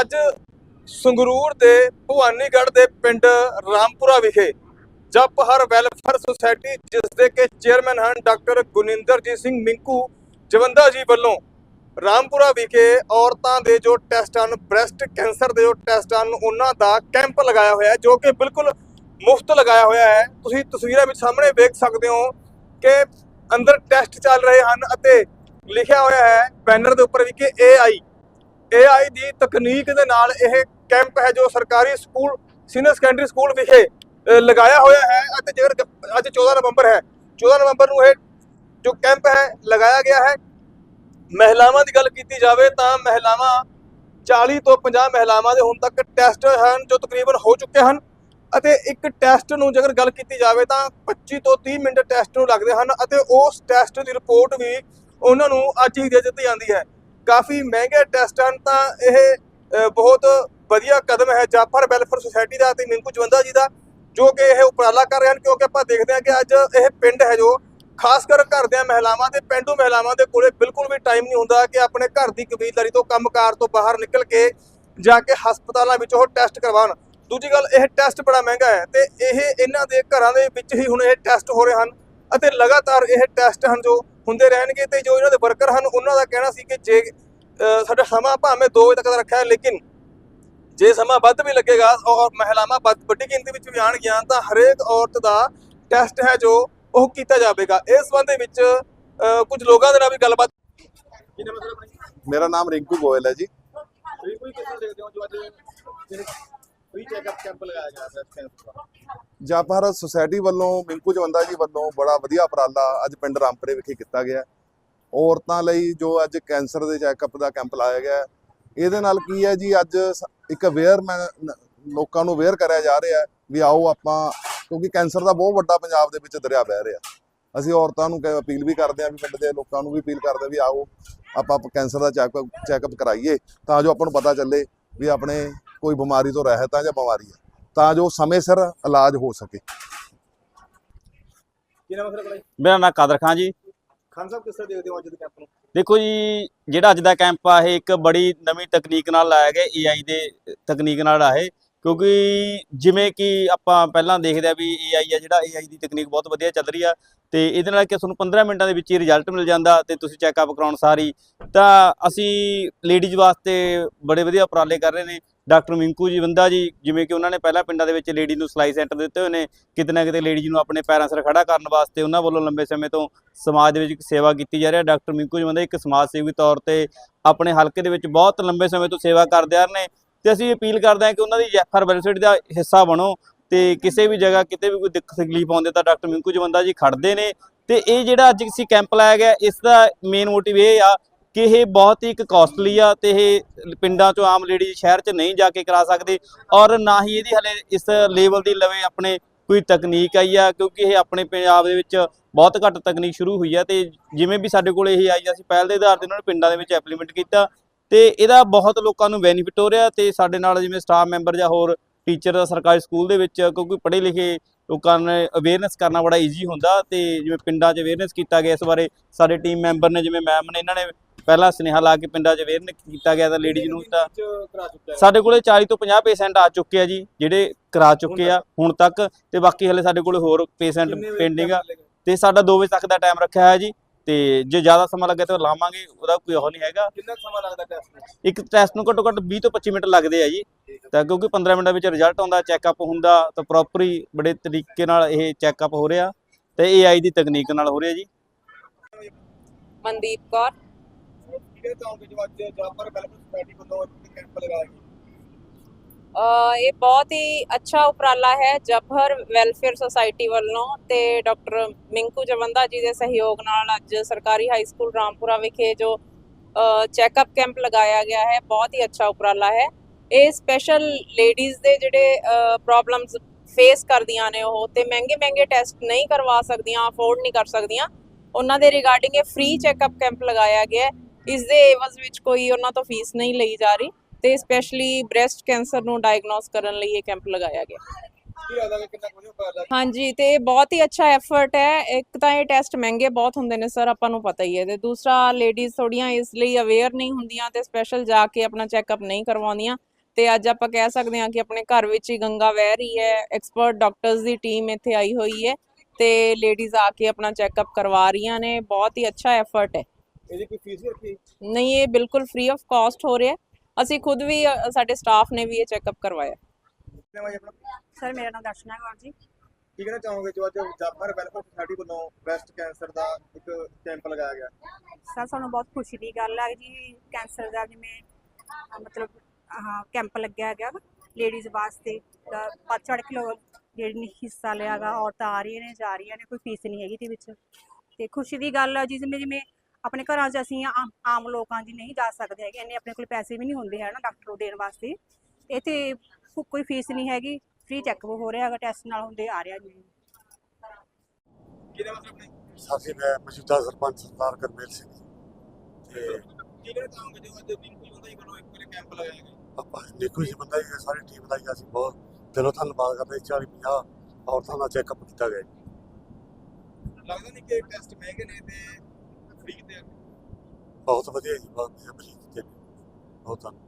ਅੱਜ ਸੰਗਰੂਰ ਦੇ ਭਵਾਨੀਗੜ੍ਹ ਦੇ ਪਿੰਡ ਰਾਮਪੁਰਾ ਵਿਖੇ ਜਪਹਰ ਵੈਲਫੇਅਰ ਸੁਸਾਇਟੀ, ਜਿਸ ਦੇ ਕੇ ਚੇਅਰਮੈਨ ਹਨ ਡਾਕਟਰ ਗੁਨਿੰਦਰਜੀਤ ਸਿੰਘ ਮਿੰਕੂ, ਜਵੰਦਾ ਜੀ ਵੱਲੋਂ ਰਾਮਪੁਰਾ ਵਿਖੇ ਔਰਤਾਂ ਦੇ ਜੋ ਟੈਸਟ ਹਨ, ਬ੍ਰੈਸਟ ਕੈਂਸਰ ਦੇ ਜੋ ਟੈਸਟ ਹਨ, ਉਹਨਾਂ ਦਾ ਕੈਂਪ ਲਗਾਇਆ ਹੋਇਆ ਹੈ, ਜੋ ਕਿ ਬਿਲਕੁਲ ਮੁਫਤ ਲਗਾਇਆ ਹੋਇਆ ਹੈ। ਤੁਸੀਂ ਤਸਵੀਰਾਂ ਵਿੱਚ ਸਾਹਮਣੇ ਵੇਖ ਸਕਦੇ ਹੋ ਕਿ ਅੰਦਰ ਟੈਸਟ ਚੱਲ ਰਹੇ ਹਨ ਅਤੇ ਲਿਖਿਆ ਹੋਇਆ ਹੈ ਬੈਨਰ ਦੇ ਉੱਪਰ ਵੀ ਕਿ AI AI ਦੀ ਤਕਨੀਕ ਦੇ ਨਾਲ ਇਹ ਕੈਂਪ ਹੈ ਜੋ ਸਰਕਾਰੀ ਸਕੂਲ ਸੀਨੀਅਰ ਸੈਕੰਡਰੀ ਸਕੂਲ ਵਿਖੇ ਲਗਾਇਆ ਹੋਇਆ ਹੈ ਅਤੇ ਜੇਕਰ ਅੱਜ 14 ਨਵੰਬਰ ਹੈ 14 ਨਵੰਬਰ ਨੂੰ ਇਹ ਜੋ ਕੈਂਪ ਹੈ, ਲਗਾਇਆ ਗਿਆ ਹੈ। ਮਹਿਲਾਵਾਂ ਦੀ ਗੱਲ ਕੀਤੀ ਜਾਵੇ ਤਾਂ ਮਹਿਲਾਵਾਂ 40 ਤੋਂ 50 ਮਹਿਲਾਵਾਂ ਦੇ ਹੁਣ ਤੱਕ ਟੈਸਟ ਹਨ ਜੋ ਤਕਰੀਬਨ ਹੋ ਚੁੱਕੇ ਹਨ ਅਤੇ ਇੱਕ ਟੈਸਟ ਨੂੰ ਜੇਕਰ ਗੱਲ ਕੀਤੀ ਜਾਵੇ ਤਾਂ 25 ਤੋਂ 30 ਮਿੰਟ ਟੈਸਟ ਨੂੰ ਲੱਗਦੇ ਹਨ ਅਤੇ ਉਸ ਟੈਸਟ ਦੀ ਰਿਪੋਰਟ ਵੀ ਉਹਨਾਂ ਨੂੰ ਅੱਜ ਹੀ ਦੇ ਦਿੱਤੀ ਜਾਂਦੀ ਹੈ। ਕਾਫੀ ਮਹਿੰਗੇ ਟੈਸਟ ਹਨ, ਤਾਂ ਇਹ ਬਹੁਤ ਵਧੀਆ ਕਦਮ ਹੈ ਜਾਫਰ ਵੈਲਫੇਅਰ ਸੁਸਾਇਟੀ ਦਾ ਅਤੇ ਮਿੰਕੂ ਜਵੰਦਾ ਜੀ ਦਾ, ਜੋ ਕਿ ਇਹ ਉਪਰਾਲਾ ਕਰ ਰਹੇ ਹਨ, ਕਿਉਂਕਿ ਆਪਾਂ ਦੇਖਦੇ ਹਾਂ ਕਿ ਅੱਜ ਇਹ ਪਿੰਡ ਹੈ ਜੋ, ਖਾਸ ਕਰ ਘਰ ਦੀਆਂ ਮਹਿਲਾਵਾਂ ਦੇ ਪਿੰਡੂ ਮਹਿਲਾਵਾਂ ਦੇ ਕੋਲੇ ਬਿਲਕੁਲ ਵੀ ਟਾਈਮ ਨਹੀਂ ਹੁੰਦਾ ਕਿ ਆਪਣੇ ਘਰ ਦੀ ਕਬੀਲਦਾਰੀ ਤੋਂ ਕੰਮਕਾਰ ਤੋਂ ਬਾਹਰ ਨਿਕਲ ਕੇ ਜਾ ਕੇ ਹਸਪਤਾਲਾਂ ਵਿੱਚ ਉਹ ਟੈਸਟ ਕਰਵਾਉਣ। ਦੂਜੀ ਗੱਲ, ਇਹ ਟੈਸਟ ਬੜਾ ਮਹਿੰਗਾ ਹੈ ਤੇ ਇਹ ਇਹਨਾਂ ਦੇ ਘਰਾਂ ਦੇ ਵਿੱਚ ਹੀ ਹੁਣ ਇਹ ਟੈਸਟ ਹੋ ਰਹੇ ਹਨ ਅਤੇ ਲਗਾਤਾਰ ਇਹ ਟੈਸਟ ਹਨ ਜੋ ਹੁੰਦੇ ਰਹਿਣਗੇ ਤੇ ਜੋ ਇਹਨਾਂ ਦੇ ਵਰਕਰ ਹਨ ਉਹਨਾਂ ਦਾ ਕਹਿਣਾ ਸੀ ਕਿ ਜੇ ਸਾਡਾ ਸਮਾਂ ਭਾਵੇਂ 2 ਵਜੇ ਤੱਕ ਦਾ ਰੱਖਿਆ ਹੈ ਲੇਕਿਨ ਜੇ ਸਮਾਂ ਵੱਧ ਵੀ ਲੱਗੇਗਾ ਔਰ ਮਹਿਲਾਵਾਂ ਵੱਧ- ਵੱਡੀ ਗਿਣਤੀ ਵਿੱਚ ਵੀ ਆਉਣਗੀਆਂ ਤਾਂ ਹਰੇਕ ਔਰਤ ਦਾ ਟੈਸਟ ਹੈ ਜੋ ਉਹ ਕੀਤਾ ਜਾਵੇਗਾ। ਇਸ ਸੰਬੰਧ ਦੇ ਵਿੱਚ ਕੁਝ ਲੋਕਾਂ ਦੇ ਨਾਲ ਵੀ ਗੱਲਬਾਤ ਮੇਰਾ ਨਾਮ ਰਿੰਕੂ ਗੋਇਲ ਹੈ ਜੀ। ਤੁਸੀਂ ਕੋਈ ਕਿਸ ਤਰ੍ਹਾਂ ਦੇਖਦੇ ਹੋ ਜੋ ਅੱਜ ਫ੍ਰੀ ਚੈੱਕਅਪ ਕੈਂਪ ਲਗਾਇਆ ਗਿਆ ਹੈ ਕੈਂਪ ਦਾ? ਜਪ ਭਾਰਤ ਸੁਸਾਇਟੀ ਵੱਲੋਂ, ਮਿੰਕੂ ਜਵੰਦਾ ਜੀ ਵੱਲੋਂ ਬੜਾ ਵਧੀਆ ਉਪਰਾਲਾ ਅੱਜ ਪਿੰਡ ਰਾਮਪਰੇ ਵਿਖੇ ਕੀਤਾ ਗਿਆ। ਔਰਤਾਂ ਲਈ ਜੋ ਅੱਜ ਕੈਂਸਰ ਦੇ ਚੈੱਕਅਪ ਦਾ ਕੈਂਪ ਲਾਇਆ ਗਿਆ, ਇਹਦੇ ਨਾਲ ਕੀ ਹੈ ਜੀ, ਅੱਜ ਸ- ਇੱਕ ਅਵੇਅਰ ਲੋਕਾਂ ਨੂੰ ਅਵੇਅਰ ਕਰਿਆ ਜਾ ਰਿਹਾ ਵੀ ਆਓ ਆਪਾਂ, ਕਿਉਂਕਿ ਕੈਂਸਰ ਦਾ ਬਹੁਤ ਵੱਡਾ ਪੰਜਾਬ ਦੇ ਵਿੱਚ ਦਰਿਆ ਵਹਿ ਰਿਹਾ। ਅਸੀਂ ਔਰਤਾਂ ਨੂੰ ਕ- ਅਪੀਲ ਵੀ ਕਰਦੇ ਹਾਂ ਵੀ ਪਿੰਡ ਦੇ ਲੋਕਾਂ ਨੂੰ ਵੀ ਅਪੀਲ ਕਰਦੇ ਵੀ ਆਓ, ਆਪਾਂ ਕੈਂਸਰ ਦਾ ਚੈੱਕਅਪ ਚੈੱਕਅਪ ਕਰਾਈਏ ਤਾਂ ਜੋ ਆਪਾਂ ਨੂੰ ਪਤਾ ਚੱਲੇ ਵੀ ਆਪਣੇ ਕੋਈ ਬਿਮਾਰੀ ਤੋਂ ਰਹਿਤ ਆ ਜਾਂ ਬਿਮਾਰੀ ਹੈ ਤਾਂ ਜੋ ਸਮੇਂ ਸਿਰ ਇਲਾਜ ਹੋ ਸਕੇ। ਕੀ ਨਾਮ ਹੈ ਸਰ ਬੜਾ ਮੇਰਾ ਨਾਮ ਕਾਦਰ ਖਾਨ ਜੀ। ਖਾਨ ਸਾਹਿਬ ਕਿਸ ਤਰ੍ਹਾਂ ਦੇਖਦੇ ਹੋ ਅੱਜ ਦੇ ਕੈਂਪ ਨੂੰ? ਦੇਖੋ ਜੀ ਜਿਹੜਾ ਅੱਜ ਦਾ ਕੈਂਪ ਆ ਇਹ ਇੱਕ ਬੜੀ ਨਵੀਂ ਤਕਨੀਕ ਨਾਲ ਲਾਇਆ ਗਿਆ AI ਦੇ ਤਕਨੀਕ ਨਾਲ ਆ ਇਹ। ਕਿਉਂਕਿ ਜਿਵੇਂ ਕਿ ਆਪਾਂ ਪਹਿਲਾਂ ਦੇਖਦੇ ਆ ਵੀ AI ਆ ਜਿਹੜਾ AI ਦੀ ਤਕਨੀਕ ਬਹੁਤ ਵਧੀਆ ਚੱਲ ਰਹੀ ਆ ਤੇ ਇਹਦੇ ਨਾਲ ਕਿ ਤੁਹਾਨੂੰ 15 ਮਿੰਟਾਂ ਦੇ ਵਿੱਚ ਹੀ ਰਿਜ਼ਲਟ ਮਿਲ ਜਾਂਦਾ ਤੇ ਤੁਸੀਂ ਚੈੱਕਅਪ ਕਰਾਉਣ ਸਾਰੀ ਤਾਂ ਅਸੀਂ ਲੇਡੀਜ਼ ਵਾਸਤੇ ਬੜੇ ਵਧੀਆ ਉਪਰਾਲੇ ਕਰ ਰਹੇ ਨੇ। ਡਾਕਟਰ ਮਿੰਕੂ ਜੀ ਬੰਦਾ ਜੀ, ਜਿਵੇਂ ਕਿ ਉਹਨਾਂ ਨੇ ਪਹਿਲਾਂ ਪਿੰਡਾਂ ਦੇ ਵਿੱਚ ਲੇਡੀ ਨੂੰ ਸਿਲਾਈ ਸੈਂਟਰ ਦਿੱਤੇ ਹੋਏ ਨੇ, ਕਿਤੇ ਨਾ ਕਿਤੇ ਲੇਡੀਜ਼ ਨੂੰ ਆਪਣੇ ਪੈਰਾਂ 'ਸਿਰ ਖੜਾ ਕਰਨ ਵਾਸਤੇ ਉਹਨਾਂ ਵੱਲੋਂ ਲੰਬੇ ਸਮੇਂ ਤੋਂ ਸਮਾਜ ਦੇ ਵਿੱਚ ਇੱਕ ਸੇਵਾ ਕੀਤੀ ਜਾ ਰਹੀ ਹੈ। ਡਾਕਟਰ ਮਿੰਕੂ ਜਵੰਦਾ ਇੱਕ ਸਮਾਜ ਸੇਵੀ ਤੌਰ ਤੇ ਆਪਣੇ ਹਲਕੇ ਦੇ ਵਿੱਚ ਬਹੁਤ ਲੰਬੇ ਸਮੇਂ ਤੋਂ ਸੇਵਾ ਕਰਦੇ ਆ ਰਹੇ ਨੇ ਤੇ ਅਸੀਂ ਅਪੀਲ ਕਰਦੇ ਹਾਂ ਕਿ ਉਹਨਾਂ ਦੀ ਜੈਫਰ ਵੈਲਫੇਅਰ ਦਾ ਹਿੱਸਾ ਬਣੋ ਤੇ ਕਿਸੇ ਵੀ ਜਗ੍ਹਾ ਕਿਤੇ ਵੀ ਕੋਈ ਦਿੱਕਤ ਤਕਲੀਫ ਆਉਂਦੇ ਤਾਂ ਡਾਕਟਰ ਮਿੰਕੂ ਜਵੰਦਾ ਜੀ ਖੜਦੇ ਨੇ ਤੇ ਇਹ ਜਿਹੜਾ ਅੱਜ ਅਸੀਂ ਕੈਂਪ ਲਾਇਆ ਗਿਆ, ਇਸ ਦਾ ਮੇਨ ਮੋਟਿਵ ਇਹ ਆ ਕਿ ਇਹ ਬਹੁਤ ਹੀ ਇੱਕ ਕਾਸਟਲੀ ਆ ਤੇ ਇਹ ਪਿੰਡਾਂ ਚੋਂ ਆਮ ਲੇਡੀ ਸ਼ਹਿਰ 'ਚ ਨਹੀਂ ਜਾ ਕੇ ਕਰਾ ਸਕਦੇ ਔਰ ਨਾ ਹੀ ਇਹਦੀ ਹਲੇ ਇਸ ਲੈਵਲ ਦੀ ਲਵੇ ਆਪਣੇ ਕੋਈ ਤਕਨੀਕ ਆਈ ਆ, ਕਿਉਂਕਿ ਇਹ ਆਪਣੇ ਪੰਜਾਬ ਦੇ ਵਿੱਚ ਬਹੁਤ ਘੱਟ ਤਕਨੀਕ ਸ਼ੁਰੂ ਹੋਈ ਆ ਤੇ ਜਿਵੇਂ ਵੀ ਸਾਡੇ ਕੋਲ ਇਹ ਆਈ ਅਸੀਂ ਪਹਿਲ ਦੇ ਆਧਾਰ ਤੇ ਉਹਨਾਂ ਨੂੰ ਪਿੰਡਾਂ ਦੇ ਵਿੱਚ ਇੰਪਲੀਮੈਂਟ ਕੀਤਾ ਤੇ ਇਹਦਾ ਬਹੁਤ ਲੋਕਾਂ ਨੂੰ ਬੈਨੀਫਿਟ ਹੋ ਰਿਹਾ ਤੇ ਸਾਡੇ ਨਾਲ ਜਿਵੇਂ ਸਟਾਫ ਮੈਂਬਰ ਜਾਂ ਹੋਰ ਟੀਚਰ ਸਰਕਾਰੀ ਸਕੂਲ ਦੇ ਵਿੱਚ, ਕਿਉਂਕਿ ਪੜ੍ਹੇ ਲਿਖੇ ਲੋਕਾਂ ਨੇ ਅਵੇਅਰਨੈਸ ਕਰਨਾ ਬੜਾ ਈਜ਼ੀ ਹੁੰਦਾ ਤੇ ਜਿਵੇਂ ਪਿੰਡਾਂ 'ਚ ਅਵੇਅਰਨੈਸ ਕੀਤਾ ਗਿਆ ਇਸ ਬਾਰੇ, ਸਾਡੇ ਟੀਮ ਮੈਂਬਰ ਨੇ ਜਿਵੇਂ ਮੈਮ ਨੇ ਇਹਨਾਂ ਨੇ ਪਹਿਲਾਂ ਸੁਨੇਹਾ ਲਾ ਕੇ ਪਿੰਡਾਂ 'ਚ ਅਵੇਅਰਨੈਸ ਕੀਤਾ ਗਿਆ ਤਾਂ ਲੇਡੀਜ਼ ਨੂੰ ਤਾਂ ਹੈ ਸਾਡੇ ਕੋਲੇ 40 ਤੋਂ 50 ਪੇਸ਼ੈਂਟ ਆ ਚੁੱਕੇ ਆ ਜੀ ਜਿਹੜੇ ਕਰਾ ਚੁੱਕੇ ਆ ਹੁਣ ਤੱਕ ਤੇ ਬਾਕੀ ਹਲੇ ਸਾਡੇ ਕੋਲੇ ਹੋਰ ਪੇਸ਼ੈਂਟ ਪੈਂਡਿੰਗ ਆ? ਤੇ ਸਾਡਾ 2 ਵਜੇ ਤੱਕ ਦਾ ਟਾਈਮ ਰੱਖਿਆ ਹੋਇਆ ਜੀ ਤੇ ਜੇ ਜ਼ਿਆਦਾ ਸਮਾਂ ਲੱਗੇ ਤਾਂ ਲਾਵਾਂਗੇ ਉਹਦਾ ਕੋਈ ਉਹ ਨਹੀਂ ਹੈਗਾ। ਕਿੰਨਾ ਸਮਾਂ ਲੱਗਦਾ ਟੈਸਟ ਨੂੰ? ਇੱਕ ਟੈਸਟ ਨੂੰ ਘੱਟੋ ਘੱਟ 20 ਤੋਂ 25 ਮਿੰਟ ਲੱਗਦੇ ਆ ਜੀ। ਤਾਂ ਕਿਉਂਕਿ 15 ਮਿੰਟਾਂ ਵਿੱਚ ਰਿਜ਼ਲਟ ਆਉਂਦਾ ਚੈੱਕਅਪ ਹੁੰਦਾ ਤਾਂ ਪ੍ਰੋਪਰ ਹੀ ਬੜੇ ਤਰੀਕੇ ਨਾਲ ਇਹ ਚੈੱਕਅਪ ਹੋ ਰਿਹਾ। ਤੇ AI ਦੀ ਤਕਨੀਕ ਨਾਲ ਹੋ ਰਿਹਾ ਜੀ। ਮਨਦੀਪ ਕੌਰ। ਕਿਹੜੇ ਚਾਹੋਗੇ ਜੋ ਅੱਜ ਜਾਫਰ ਵੈਲਫੇਅਰ ਸੁਸਾਇਟੀ ਵੱਲੋਂ ਇੱਕ ਕੈਂਪ ਲਗਾਇਆ ਗਿਆ ਇਹ ਬਹੁਤ ਹੀ ਅੱਛਾ ਉਪਰਾਲਾ ਹੈ ਜਬਹਰ ਵੈਲਫੇਅਰ ਸੁਸਾਇਟੀ ਵੱਲੋਂ ਤੇ ਡਾਕਟਰ ਮਿੰਕੂ ਜਵੰਦਾ ਜੀ ਦੇ ਸਹਿਯੋਗ ਨਾਲ ਅੱਜ ਸਰਕਾਰੀ ਹਾਈ ਸਕੂਲ ਰਾਮਪੁਰਾ ਵਿਖੇ ਜੋ ਚੈੱਕਅਪ ਕੈਂਪ ਲਗਾਇਆ ਗਿਆ ਹੈ, ਬਹੁਤ ਹੀ ਅੱਛਾ ਉਪਰਾਲਾ ਹੈ। ਇਹ ਸਪੈਸ਼ਲ ਲੇਡੀਜ਼ ਦੇ ਜਿਹੜੇ ਪ੍ਰੋਬਲਮਸ ਫੇਸ ਕਰਦੀਆਂ ਨੇ ਉਹ ਤੇ ਮਹਿੰਗੇ ਮਹਿੰਗੇ ਟੈਸਟ ਨਹੀਂ ਕਰਵਾ ਸਕਦੀਆਂ ਅਫੋਰਡ ਨਹੀਂ ਕਰ ਸਕਦੀਆਂ। ਉਹਨਾਂ ਦੇ ਰਿਗਾਰਡਿੰਗ ਇਹ ਫ੍ਰੀ ਚੈੱਕਅਪ ਕੈਂਪ ਲਗਾਇਆ ਗਿਆ ਹੈ। ਇਸ ਦੇ ਏਵਜ਼ ਵਿੱਚ ਕੋਈ ਉਹਨਾਂ ਤੋਂ ਫੀਸ ਨਹੀਂ ਲਈ ਜਾ ਰਹੀ ਤੇ ਸਪੈਸ਼ਲੀ ਬ੍ਰੈਸਟ ਕੈਂਸਰ ਨੂੰ ਡਾਇਗਨੋਸ ਕਰਨ ਲਈ ਇਹ ਕੈਂਪ ਲਗਾਇਆ ਗਿਆ। ਹਾਂਜੀ, ਤੇ ਇਹ ਬਹੁਤ ਹੀ ਅੱਛਾ ਐਫਰਟ ਹੈ। ਇੱਕ ਤਾਂ ਇਹ ਟੈਸਟ ਮਹਿੰਗੇ ਬਹੁਤ ਹੁੰਦੇ ਨੇ ਸਰ ਆਪਾਂ ਨੂੰ ਪਤਾ ਹੀ ਹੈ ਤੇ ਦੂਸਰਾ ਲੇਡੀਜ਼ ਥੋੜੀਆਂ ਇਸ ਲਈ ਅਵੇਅਰ ਨਹੀਂ ਹੁੰਦੀਆਂ ਤੇ ਸਪੈਸ਼ਲ ਜਾ ਕੇ ਆਪਣਾ ਚੈੱਕਅਪ ਨਹੀਂ ਕਰਵਾਉਂਦੀਆਂ ਤੇ ਅੱਜ ਆਪਾਂ ਕਹਿ ਸਕਦੇ ਹਾਂ ਕਿ ਆਪਣੇ ਘਰ ਵਿੱਚ ਹੀ ਗੰਗਾ ਵਹਿ ਰਹੀ ਹੈ ਐਕਸਪਰਟ ਡਾਕਟਰਸ ਦੀ ਟੀਮ ਇੱਥੇ ਆਈ ਹੋਈ ਹੈ ਤੇ ਲੇਡੀਜ਼ ਆ ਕੇ ਆਪਣਾ ਚੈੱਕਅਪ ਕਰਵਾ ਰਹੀਆਂ ਨੇ। ਬਹੁਤ ਹੀ ਅੱਛਾ ਐਫਰਟ ਹੈ। ਇਹਦੀ ਕੋਈ ਫੀਸ ਵੀ ਰੱਖੀ ਨਹੀਂ ਇਹ ਬਿਲਕੁਲ ਫ੍ਰੀ ਆਫ ਕਾਸਟ ਹੋ ਰਿਹਾ। ਅਸੀਂ ਖੁਦ ਵੀ ਅ, ਸਾਡੇ ਸਟਾਫ ਨੇ ਵੀ ਇਹ ਚੈੱਕਅਪ ਕਰਵਾਇਆ। ਕਿੰਨੇ ਵਜੇ ਆਪਣਾ? ਸਰ ਮੇਰਾ ਨਾਮ ਦਰਸ਼ਨਾ ਕੌਰ ਜੀ। ਕੀ ਕਹਿਣਾ ਚਾਹੋਗੇ ਜੋ ਅੱਜ ਜਾਪਰ ਵੈਲਫੇਅਰ ਸੁਸਾਇਟੀ ਵੱਲੋਂ ਬ੍ਰੈਸਟ ਕੈਂਸਰ ਦਾ ਇੱਕ ਕੈਂਪ ਲਗਾਇਆ ਗਿਆ? ਸਰ ਸਾਨੂੰ ਬਹੁਤ ਖੁਸ਼ੀ ਦੀ ਗੱਲ ਹੈ ਜੀ ਕੈਂਸਰ ਦਾ ਜਿਵੇਂ ਅਹ ਮਤਲਬ ਆਹ ਕੈਂਪ ਲੱਗਿਆ ਹੈਗਾ। ਲੇਡੀਜ਼ ਵਾਸਤੇ ਤਾਂ ਵੱਧ ਚੜ੍ਹ ਕੇ ਲੋਕ ਜਿਹੜੇ ਨੇ ਹਿੱਸਾ ਲਿਆਗਾ ਔਰਤਾਂ ਆ ਰਹੀਆਂ ਨੇ ਜਾ ਰਹੀਆਂ ਨੇ ਕੋਈ ਫੀਸ ਨਹੀਂ ਹੈਗੀ ਤੇ ਵਿੱਚ। ਤੇ ਖੁਸ਼ੀ ਦੀ ਗੱਲ ਹੈ ਜੀ ਜਿਵੇਂ ਜਿਵੇਂ ਆਪਣੇ ਘਰਾਂ 'ਚ ਅਸੀਂ ਆਮ ਆਮ ਲੋਕਾਂ ਜੀ ਨਹੀਂ ਜਾ ਸਕਦੇ ਹੈਗੇ ਇੰਨੇ ਆਪਣੇ ਕੋਲ ਪੈਸੇ ਵੀ ਨਹੀਂ ਹੁੰਦੇ ਹੈ ਨਾ ਡਾਕਟਰ ਨੂੰ ਦੇਣ ਵਾਸਤੇ। ਇੱਥੇ ਕੋ- ਕੋਈ ਫੀਸ ਨਹੀਂ ਹੈਗੀ ਫ੍ਰੀ ਚੈੱਕਅਪ ਹੋ ਰਿਹਾ ਹੈਗਾ ਟੈਸਟ ਨਾਲ ਹੁੰਦੇ ਆ ਰਿਹਾ ਜੀ। ਕਿਹਦੇ ਮਤਲਬ ਆਪਣੇ ਸਾਥੀ ਮੈਂ ਮੌਜੂਦਾ ਸਰਪੰਚ ਸਰਦਾਰ ਕਰਮੇਲ ਸਿੰਘ ਜੀ। ਤੇ ਕੀ ਕਹਿਣਾ ਚਾਹੋਗੇ ਜੋ ਅੱਜ ਬਿੰਕੂ ਜਵੰਦਾ ਜੀ ਵੱਲੋਂ ਇੱਕ ਵਾਰ ਕੈਂਪ ਲਗਾਇਆ ਗਿਆ ਆਪਾਂ ਨਿੱਕੂ ਜੀ ਬੰਦਾ ਜੀ ਸਾਰੀ ਟੀਮ ਦਾ ਜੀ ਅਸੀਂ ਬਹੁਤ ਦਿਲੋਂ ਧੰਨਵਾਦ ਕਰਦੇ 40 50 ਔਰਤਾਂ ਦਾ ਚੈੱਕਅਪ ਕੀਤਾ ਗਿਆ ਜੀ। ਲੱਗਦਾ ਨਹੀਂ ਕਿ ਟੈਸਟ ਮਹਿੰਗੇ ਨੇ ਤੇ ਫ੍ਰੀ ਤੇ ਆ। ਬਹੁਤ ਵਧੀਆ ਜੀ ਬਹੁਤ ਵਧੀਆ ਬਰੀਕ ਕੀਤੇ ਬਹੁਤ ਧੰਨਵਾਦ